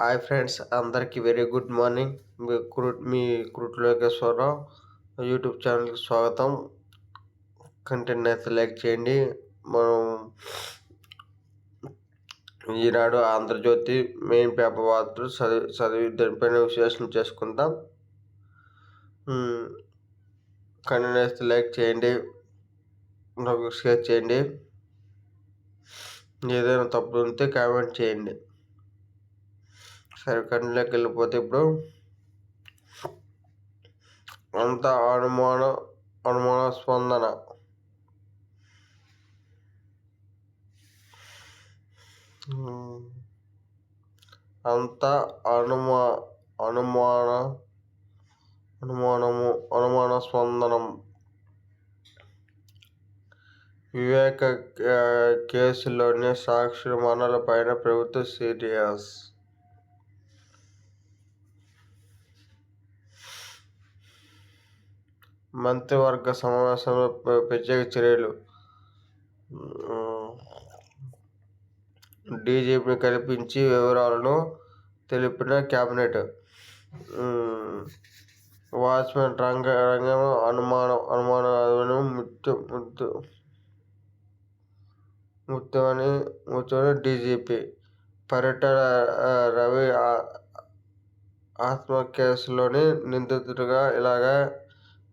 Hi friends అందరికీ very good morning. మీ క్రూట్ మీ క్రూట్ లోకేశ్వరరావు యూట్యూబ్ ఛానల్కి స్వాగతం. కంటెంట్ అయితే లైక్ చేయండి. మనం ఈనాడు ఆంధ్రజ్యోతి మెయిన్ పేపర్ వార్తలు చదివి చదివి దానిపైన విశ్లేషణ చేసుకుందాం. కంటెంట్ అయితే లైక్ చేయండి. నాకు షేర్ చేయండి. ఏదైనా తప్పులు ఉంటే కామెంట్ చేయండి. సరే వెళ్ళిపోతే ఇప్పుడు అంత అనుమాన అనుమాన స్పందన. అంత అనుమా అనుమాన అనుమానము అనుమాన స్పందనం. వివేక కేసులోని సాక్షుల మనలపైన ప్రభుత్వ సీరియస్. మంత్రివర్గ సమావేశంలో ప్రత్యేక చర్యలు. డీజీపీని కల్పించి వివరాలను తెలిపిన కేబినెట్ వాచ్మెన్ రంగ రంగం అనుమానం అనుమానం ముత్తు ముత్తు ముత్తుమని ముత్తువని డీజీపీ. పర్యటన రవి ఆత్మ కేసులోని నిందితుడిగా ఇలాగా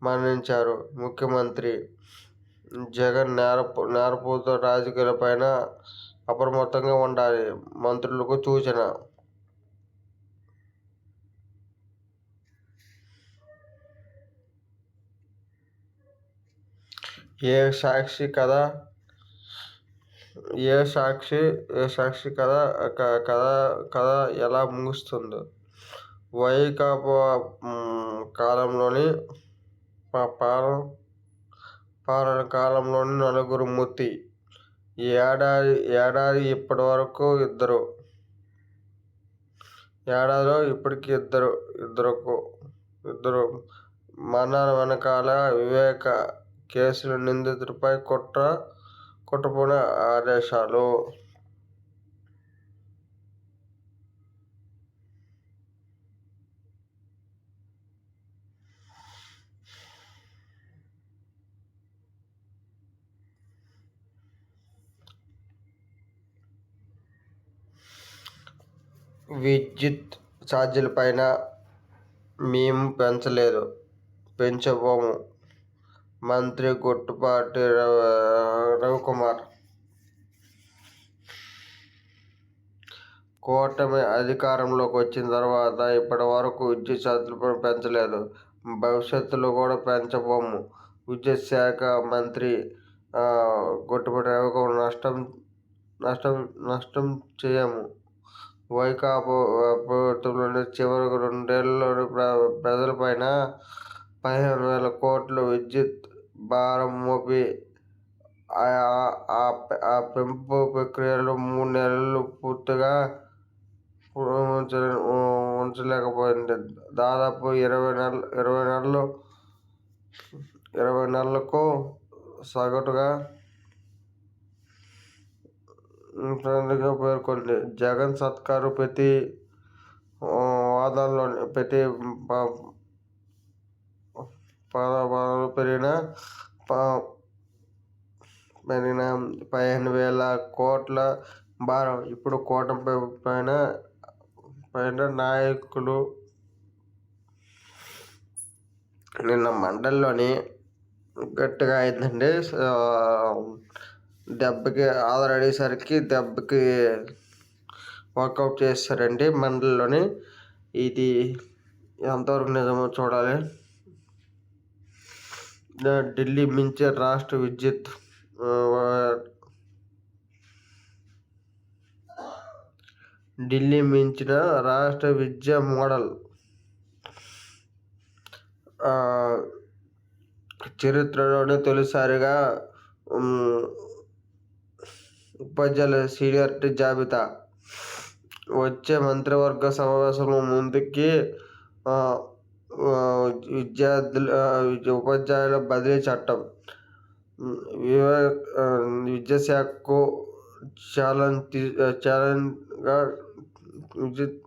మరణించారు ముఖ్యమంత్రి జగన్ నేరపు నేరపూరిత రాజకీయాలపైన అప్రమత్తంగా ఉండాలి. మంత్రులకు సూచన. ఏ సాక్షి కథ ఏ సాక్షి ఏ సాక్షి కథ కథ కథ ఎలా ముగుస్తుందో? వైకాపా కాలంలోని పాలన పాలన కాలంలోని నలుగురు మృతి ఏడాది ఏడాది ఇప్పటి వరకు ఇద్దరు. ఏడాదిలో ఇప్పటికి ఇద్దరు ఇద్దరుకు ఇద్దరు మరణాల వెనకాల వివేక కేసుల నిందితుడిపై కుట్ర కుట్రపోయిన ఆదేశాలు. విద్యుత్ ఛార్జీలపైన మేము పెంచలేదు. పెంచబోము. మంత్రి గుట్టుపాటి రవికుమార్. కూటమి అధికారంలోకి వచ్చిన తర్వాత ఇప్పటి వరకు విద్యుత్ ఛార్జీలపై పెంచలేదు. భవిష్యత్తులో కూడా పెంచబోము. విద్యుత్ శాఖ మంత్రి గుట్టుపాటి రవికుమార్ నష్టం నష్టం నష్టం చేయము. వైకాపా ప్రభుత్వంలోని చివరి రెండేళ్ళలో ప్రజలపైన పదిహేను వేల కోట్ల విద్యుత్ భారం మోపి ఆ పెంపు ప్రక్రియలో మూడు నెలలు పూర్తిగా ఉంచలేకపోయింది. దాదాపు ఇరవై నెలలు ఇరవై నెలలు ఇరవై నెలలకు సగటుగా ఫ్రెండ్గా పేర్కొంది. జగన్ సర్కారు ప్రతి వాదనలో ప్రతి పెరిగిన పెరిగిన పదిహేను వేల కోట్ల భారం. ఇప్పుడు కూటమి పైన పైన నాయకులు నిన్న మండలిలోని గట్టిగా అయిందండి. దెబ్బకి ఆధార్ అడిగేసరికి దెబ్బకి వర్కౌట్ చేస్తారండి మండలిలోని. ఇది ఎంతవరకు నిజమో చూడాలి. ఢిల్లీ మించే రాష్ట్ర విద్యుత్ ఢిల్లీ మించిన రాష్ట్ర విద్యా మోడల్ చరిత్రలోనే తొలిసారిగా ఉపాధ్యాయుల సీనియారిటీ జాబితా. వచ్చే మంత్రివర్గ సమావేశంలో ముందుకి విద్యార్థుల ఉపాధ్యాయుల బదిలీ చట్టం. విద్యాశాఖకు ఛాలెంజ్ ఛాలెంజ్గా విద్యుత్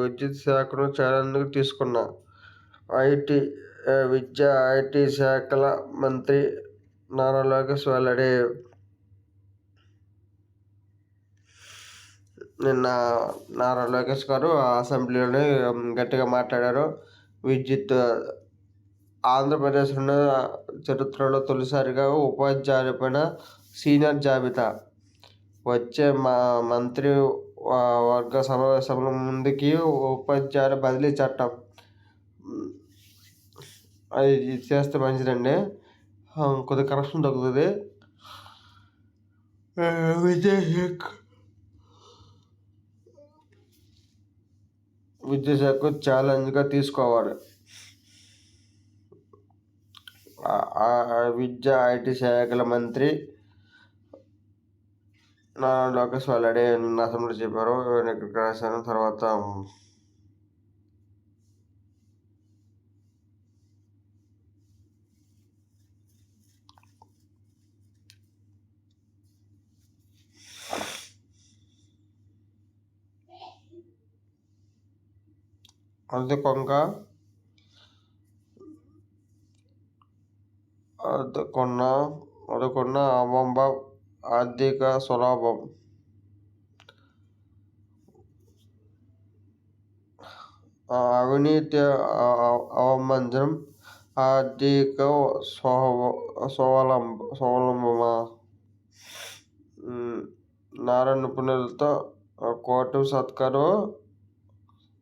విద్యుత్ శాఖను చేరేందుకు తీసుకున్న. ఐటీ విద్యా ఐటీ శాఖల మంత్రి నారా లోకేష్ వెల్లడి నిన్న నారా లోకేష్ గారు అసెంబ్లీలోనే గట్టిగా మాట్లాడారు. విద్యుత్ ఆంధ్రప్రదేశ్ చరిత్రలో తొలిసారిగా ఉపాధ్యాయులపైన సీనియర్ జాబితా. వచ్చే మా మంత్రి వర్గ సమావేశంలో ముందుకి ఉపాధ్యాయుల బదిలీ చట్టం. అది చేస్తే మంచిదండి. కొద్దిగా కరప్షన్ తగ్గుతుంది. విజయ్ విద్యాశాఖ ఛాలెంజ్గా తీసుకోవాలి. విద్య ఐటీ శాఖల మంత్రి నారా లోకేష్ ఆల్రెడీ నిన్న అసెంబ్లీలో చెప్పారు ఇక్కడికి రాశాను. తర్వాత అది కొంక కొన్న కొన్న అవంబ ఆర్థిక స్వలాభం. అవినీతి అవమంజనం ఆర్థిక స్వావలంబ స్వావలంబమా? నారా నిపుణులతో కోర్టు సత్కారు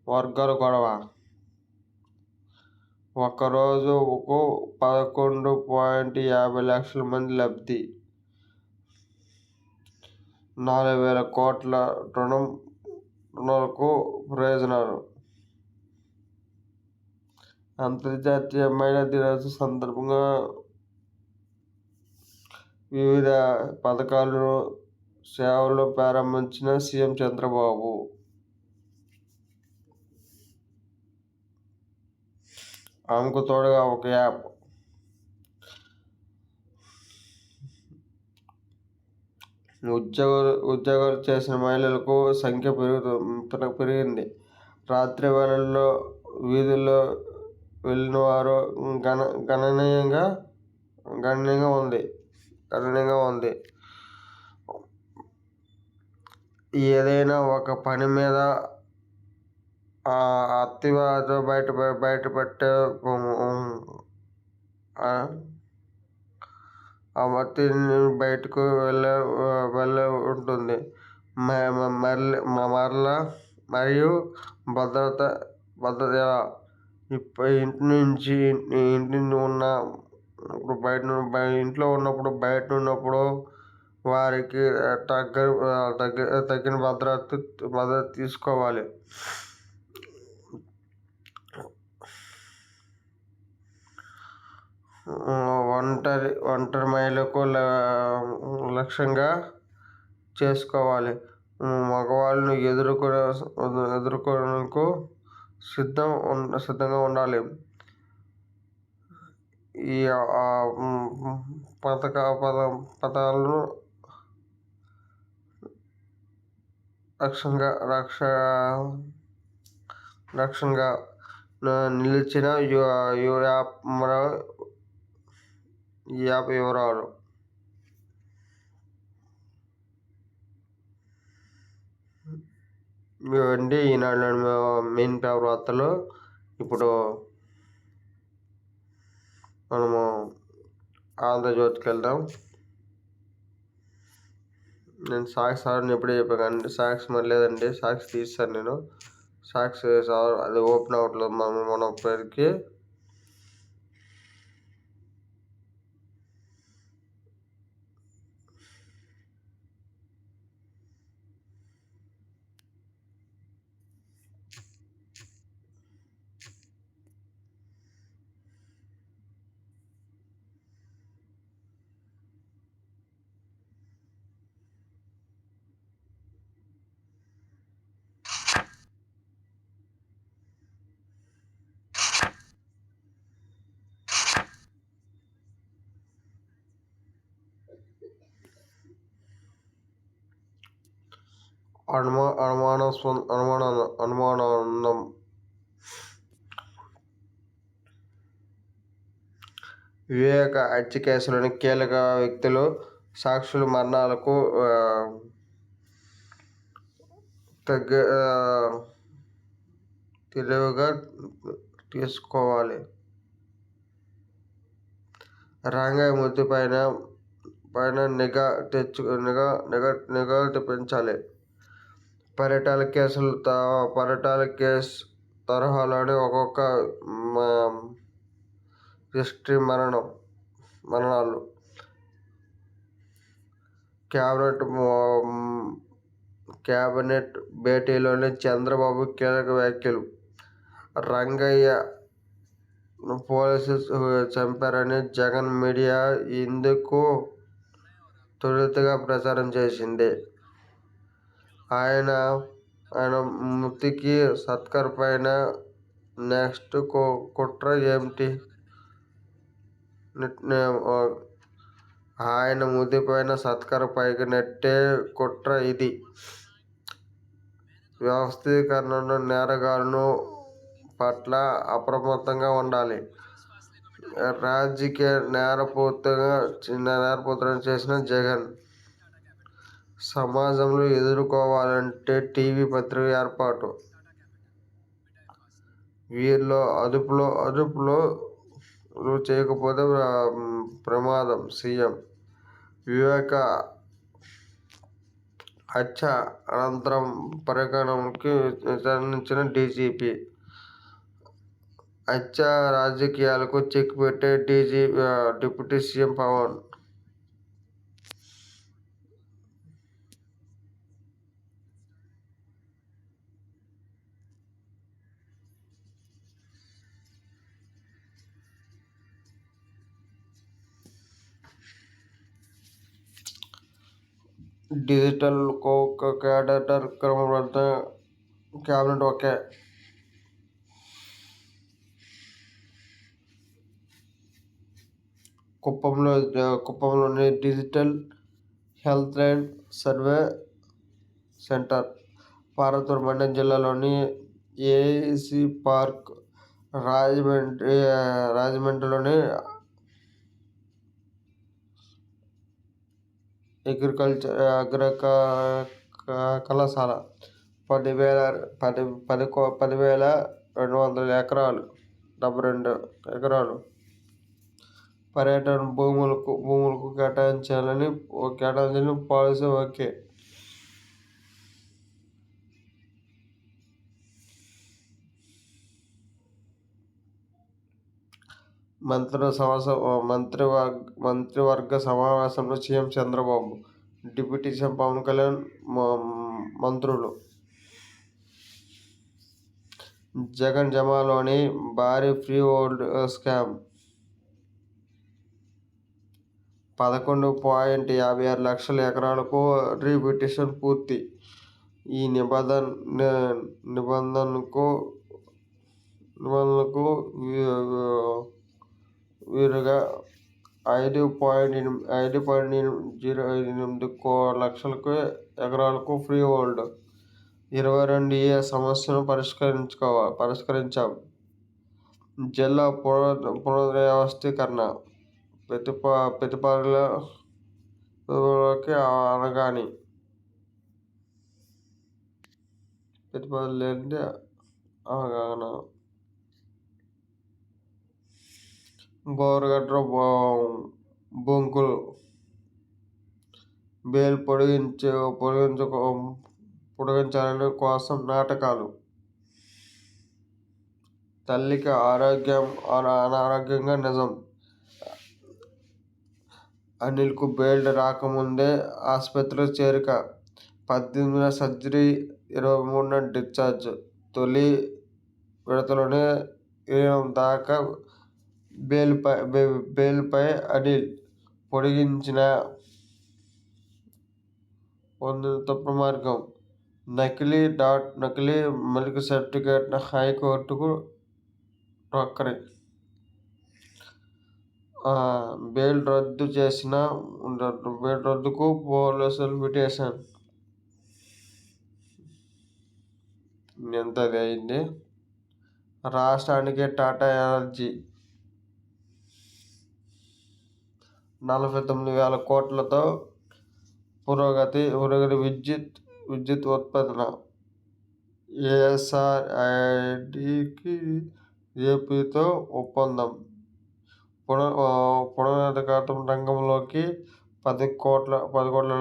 వర్గాల గొడవ. ఒక్కరోజుకు పదకొండు పాయింట్ యాభై లక్షల మంది లబ్ధి. నాలుగు వేల కోట్ల రుణం రుణాలకు ప్రయోజనాలు. అంతర్జాతీయ మహిళా దినోత్సవం సందర్భంగా వివిధ పథకాలను సేవలు ప్రారంభించిన సీఎం చంద్రబాబు. ఆమెకు తోడుగా ఒక యాప్. ఉద్యోగులు ఉద్యోగాలు చేసిన మహిళలకు సంఖ్య పెరుగుతు పెరిగింది. రాత్రి వేళల్లో వీధుల్లో వెళ్ళిన వారు గణ గణనీయంగా గణనీయంగా ఉంది. గణనీయంగా ఉంది. ఏదైనా ఒక పని మీద అత్తివాద బయట బయటపెట్టే ఆ? మట్టి బయటకు వెళ్ళే వెళ్ళే ఉంటుంది. మరల మరలా మరియు భద్రత భద్రత ఇంటి నుంచి ఇంటి ఉన్న ఇప్పుడు బయట ఇంట్లో ఉన్నప్పుడు బయట ఉన్నప్పుడు వారికి తగ్గ తగ్గ తగిన భద్రత భద్రత తీసుకోవాలి. ఒంటరి ఒంటరి మహిళకు లక్ష్యంగా చేసుకోవాలి. మగవాళ్ళను ఎదుర్కొనే ఎదుర్కొనేందుకు సిద్ధం సిద్ధంగా ఉండాలి. ఈ పథక పద పదాలను రక్షంగా రక్ష రక్షంగా నిలిచిన యు యాప్ ఈ యాప్ వివరాలు ఇవండి ఈనాడు మెయిన్ పేపర్ వార్తలు. ఇప్పుడు మనము ఆంధ్రజ్యోతికి వెళ్దాం. నేను సాక్స్ సార్ని ఎప్పుడే చెప్పాను అండి సాక్స్ మరి లేదండి సాక్షి తీస్తాను నేను. సాక్స్ సార్ అది ఓపెన్ అవ్వట్లేదు మన మన పేరుకి. అనుమా అనుమానాస్పద అనుమాన అనుమానానం వివేక హత్య కేసులోని కీలక వ్యక్తులు సాక్షుల మరణాలకు తగ్గ తెలివిగా తీసుకోవాలి. రంగయ్య మృతి పైన పైన నిఘా తెచ్చు నిఘా నిఘా నిఘా తెప్పించాలి. పర్యటన కేసులు పర్యటన కేసు తరహాలోనే ఒక్కొక్క హిస్టరీ మరణం మరణాలు. క్యాబినెట్ క్యాబినెట్ భేటీలోని చంద్రబాబు కీలక వ్యాఖ్యలు. రంగయ్య పోలీసు చంపారని జగన్ మీడియా ఇందుకు తొలుతగా ప్రచారం చేసింది. ఆయన ఆయన మృతికి సత్కర్ పైన నెక్స్ట్ కుట్ర ఏమిటి ఆయన మృతిపైన సత్కర్ పైకి నెట్టే కుట్ర ఇది. వ్యవస్థీకరణను నేరగాళ్ళను పట్ల అప్రమత్తంగా ఉండాలి. రాజకీయ నేరపూర్తిగా చిన్న నేరపూర్తులను చేసిన జగన్ సమాజంలో ఎదుర్కోవాలంటే టీవీ పత్రిక ఏర్పాటు. వీరిలో అదుపులో అదుపులో చేయకపోతే ప్రమాదం. సీఎం వివేక హత్య అనంతరం పరిగణనకి విచారించిన డీజీపీ. హత్య రాజకీయాలకు చెక్ పెట్టే DG deputy CM Pawan digital cadre క్రమబద్ధ cabinet ఒకే కుప్పంలో కుప్పంలోని digital health and survey centre Parvathipuram Mandyam జిల్లాలోని ఏఈసి పార్క్ రాజమండ్రి రాజమండ్రిలోని అగ్రికల్చర్ అగ్ర కళాశాల పదివేల పది పది పదివేల రెండు వందల ఎకరాలు డెబ్బై రెండు ఎకరాలు. పర్యటన భూములకు భూములకు కేటాయించాలని కేటాయించాలని పాలసీ ఓకే. మంత్రుల సమావేశం మంత్రివర్గ మంత్రివర్గ సమావేశంలో CM Chandrababu deputy CM Pawan Kalyan మంత్రులు. జగన్ జమాలోని భారీ ఫ్రీ ఓల్డ్ స్కామ్. పదకొండు పాయింట్ యాభై ఆరు లక్షల ఎకరాలకు రీపిటిషన్ పూర్తి. ఈ నిబంధన నిబంధనకు నిబంధనలకు వీరుగా ఐదు పాయింట్ ఎనిమిది ఐదు పాయింట్ జీరో ఎనిమిది కో లక్షలకు ఎకరాలకు ఫ్రీ హోల్డ్ ఇరవై రెండు ఏ సమస్యను పరిష్కరించుకోవాలి పరిష్కరించాం. జిల్లా పునర్ పునర్వ్యవస్థీకరణ ప్రతిప ప్రతిపాదనలోకి అనగాని ప్రతిపాదనలు ఏంటి అవగాహన బోరగడ్డ బొంకులు బేలు పొడిగించే పొడిగించ పొడిగించాలని కోసం నాటకాలు. తల్లికి ఆరోగ్యం అనారోగ్యంగా నిజం. అనిల్కు బెయిల్ రాకముందే ఆసుపత్రిలో చేరిక. పద్దెనిమిదిన సర్జరీ ఇరవై మూడున డిశ్చార్జ్. తొలి విడతలోనే ఇరవై దాకా బేల్పై బెయిల్పై అనిల్ పొడిగించిన పొందిన తప్పు మార్గం నకిలీ డాట్ నకిలీ మలిక సర్టిఫికేట్ హైకోర్టుకు టోకరీ బెయిల్ రద్దు చేసిన బెయిల్ రద్దుకు పోలీసులు పిటిషన్. ఎంత అది అయింది? రాష్ట్రానికి టాటా ఎనర్జీ నలభై తొమ్మిది వేల కోట్లతో పురోగతి పురోగతి విద్యుత్ విద్యుత్ ఉత్పత్తుల ఏఎస్ఆర్ఐడికి ఏపీతో ఒప్పందం. పునర్ పునరుద్ధరణ రంగంలోకి పది కోట్ల పది కోట్ల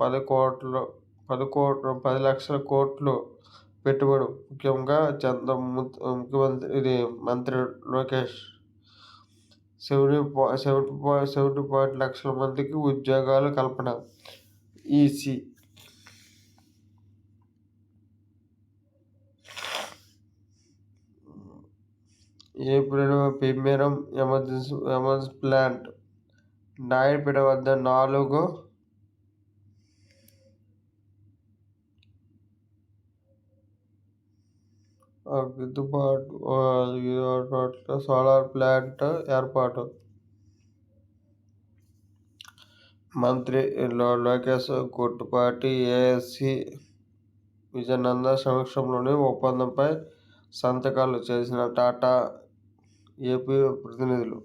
పది కోట్లు పది కోట్లు పది లక్షల కోట్లు పెట్టుబడి. ముఖ్యంగా చంద్ర ముఖ్యమంత్రి ఇది మంత్రి Lokesh seventy seventy seventy point లక్షల మందికి ఉద్యోగాలు కల్పన. ఈసీ. ఏప్రిల్ ప్రీమియరం ఎమర్జెన్సీ ఎమర్జెన్సీ ప్లాంట్. నాయుడుపేట వద్ద నాలుగు గిట్టుబాటు సోలార్ ప్లాంట్ ఏర్పాటు. మంత్రి లోకేష్ గుట్టుపాటి ఏఎస్సి విజయనంద సమక్షంలోని ఒప్పందంపై సంతకాలు చేసిన టాటా ఏపీ ప్రతినిధులు.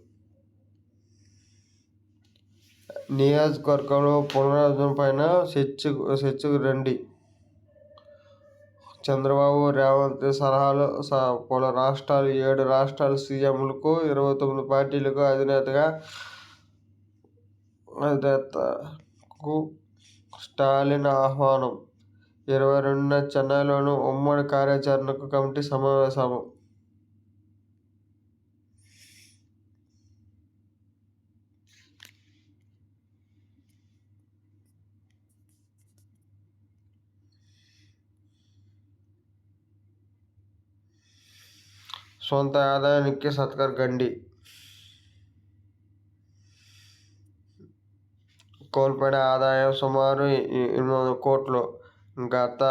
నియోజకవర్గంలో పునరుద్ధరణ పైన చర్చకు చర్చకు రండి. చంద్రబాబు రేవంత్ సలహాలు పలు రాష్ట్రాలు ఏడు రాష్ట్రాల సీఎంలకు ఇరవై తొమ్మిది పార్టీలకు అధినేతగా అధినేతకు స్టాలిన్ ఆహ్వానం. ఇరవై రెండున చెన్నైలోని ఉమ్మడి కార్యాచరణకు కమిటీ సమావేశము. సొంత ఆదాయానికి సత్కార్ గండి. కోల్పోయిన ఆదాయం సుమారు ఎనిమిది వందల కోట్లు గత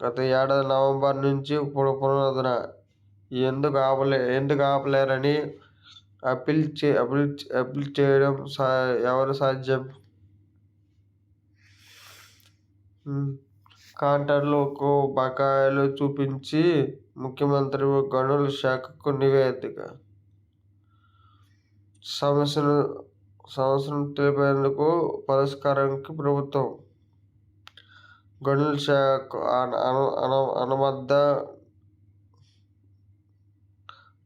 గత ఏడాది నవంబర్ నుంచి ఇప్పుడు పునరుద్ధరణ. ఎందుకు ఆపలే ఎందుకు ఆపలేరని అప్పీల్ చే అప్పీల్ అప్పీల్ చేయడం సా ఎవరు సాధ్యం? కాంటర్లకు బకాయిలు చూపించి ముఖ్యమంత్రి గనుల శాఖకు నివేదిక. సమస్యను సమస్యను తెలిపేందుకు పరిష్కారానికి ప్రభుత్వం గనుల శాఖ అనుబద్ధ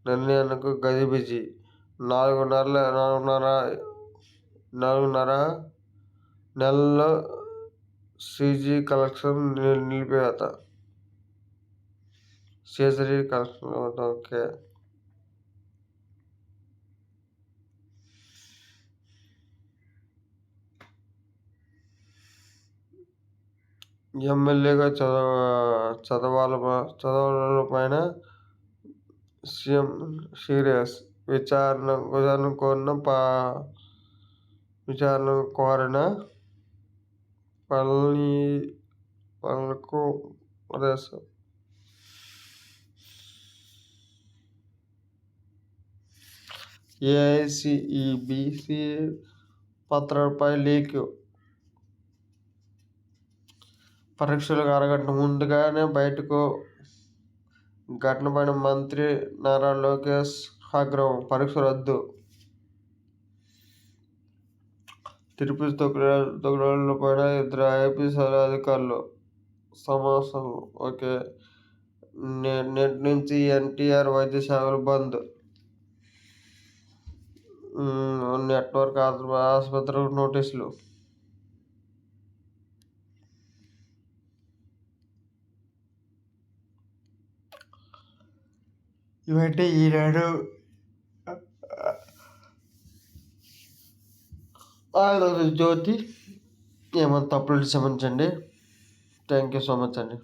నిర్ణయానికి గజిబిజి నాలుగున్నర నాలుగున్నర నాలుగున్నర నెలల్లో సీజీ కలెక్షన్ నిలిపివేత. సీజరీ కలెక్షన్ ఓకే. ఎమ్మెల్యేగా చదవ చదవాల చదవాల పైన సీఎం సీరియస్ విచారణ విచారణ కోరిన పా విచారణ కోరిన పల్లీ పనులకు ప్రదేశం ఏఐసిఈబిసి పత్రాలపై లీక్. పరీక్షలకు అరగంట ముందుగానే బయటకు ఘటనపైన మంత్రి నారా లోకేష్ ఆగ్రహం. పరీక్ష రద్దు. తిరుపతి తొక్కుడు పైన ఇద్దరు ఐపీఎస్ అధికారులు సమాసం ఓకే. నేటి నుంచి ఎన్టీఆర్ వైద్య సేవలు బంద్. నెట్వర్క్ ఆసుపత్రులకు నోటీసులు. ఇవన్నీ ఈనాడు జ్యోతి ఏమైనా తప్పులు క్షమించండి. థ్యాంక్ యూ సో మచ్ అండి.